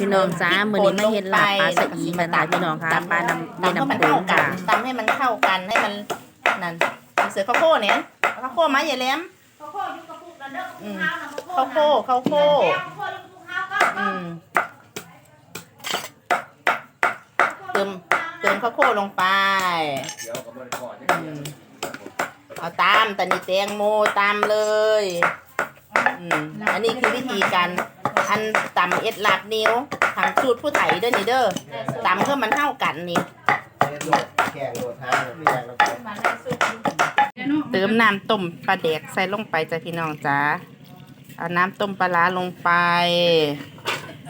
พี่น้องจ้ามื้อนี้ไม่เห็นลาบปลาสะอีกันค่ะพี่น้องค่ะปลาน้ำตำแม่ให้มันน้ำโขเข้างกัค่ะนตำให้มันเข้ากันให้มันนั่นเสือข้าวโพดเนี่ยเอาข้าวโพดมาอย่าแหลมข้าวโพดอยู่กระปุกนั่นเด้ออืมข้าวโพดข้าวโพดข้าวโพดข้าวโพดอยู่กระปุกข้าวก็อืมเติมเติมข้าวโพดลงไปเดี๋ยวกับบริกรอืมเอาตามตอนนี้แตงโมตามเลยอืมอันนี้คือวิธีการ อันตำเอ็ดลาบนิ้วทางสูตรผู้ไถเด้อนี่เด้อตำเพื่อมันเข้ากันนี่ แกงโรดทางแกงแล้วก็เติมน้ำต้มปลาแดกใส่ลงไปจ้ะพี่น้องจ้าเอาน้ำต้มปลาร้าลงไป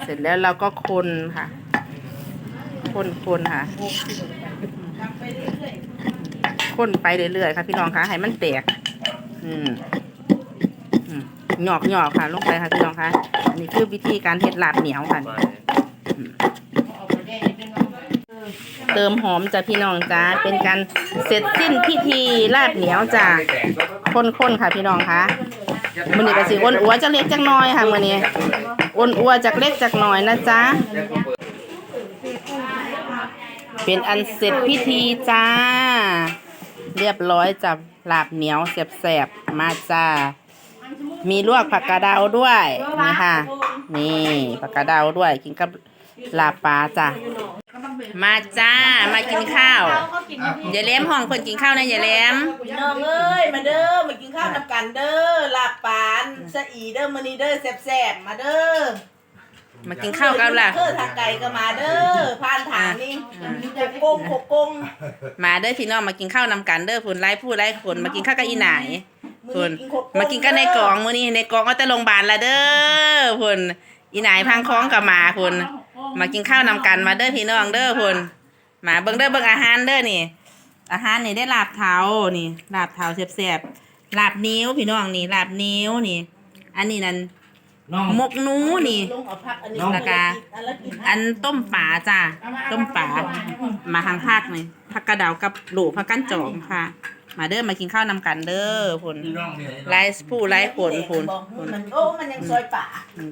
เสร็จแล้วเราก็คนค่ะ คนคนค่ะ คนไปเรื่อยๆค่ะพี่น้องคะให้มันแตก อืมอืม หยอกหยอกค่ะ ลงไปค่ะพี่น้องคะอันนี้คือวิธีการเฮ็ดลาบเหนียวค่ะ เติมหอมจ้ะพี่น้องจ้าเป็นการเสร็จสิ้นพิธีลาบเหนียวจ้ะข้นๆค่ะพี่น้องคะมื้อนี้ก็สิอ้วนอัวจักเล็กจักน้อยค่ะมื้อนี้อ้วนอัวจักเล็กจักน้อยนะจ๊ะเป็นอันเสร็จพิธีจ้า เรียบร้อยจ้ะลาบเหนียวแสบๆมาจ้า มีลวกผักกาดดาวด้วยนี่ค่ะ นี่ผักกาดดาวด้วยกินกับลาปลาจ้ะมาจ้ามากินข้าวอย่าเล้มห้องคนกินข้าวนะอย่าเล้มน้องเอ้ยมาเด้อมากินข้าวนำกันเด้อลาปานสะอีเด้อมื้อนี้เด้อแซ่บๆมาเด้อมากินข้าวกันล่ะเด้อทางไกลก็มาเด้อผ่านทางนี่โคกกงโกกงมาเด้อพี่น้องมากินข้าวนำกันเด้อผุนไล่ผู้ไล่คนมากินข้าวกับอีหนายมื้คุอณนี้กินโคกมากินกันในกล่องมื้อนี้ในกล่องก็แต่โรงพยาบาลละเด้อพุ่นอีหนายพังคล้องกับหมาพุ่นมากินข้าวนำกันมาเด้อพี่น้องเด้อพุ่นมาเบิ่งเด้อเบิ่งอาหารเด้อนี่ อาหารนี่ได้ลาบเท้านี่ลาบเท้าแซ่บๆลาบนิ้วพี่น้องนี่ลาบนิ้วนี่ อันนี้นั่นน้องมกหนูนี่ลงเอาผักอันนี้แล้วก็อันละกินอันต้มป่าจ้ะต้มป่ามาทางภาคหน่อยผักกระเดาวกับหลูผักกั้นจองค่ะ มาเด้อมากินข้าวนำกันเด้อพุ่นไล่ผู้ไล่ผลพุ่นบอกพุ่นมันโอ้มันยังซอยป่า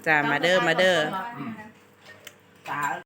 จ้ะมาเด้อมาเด้อป่า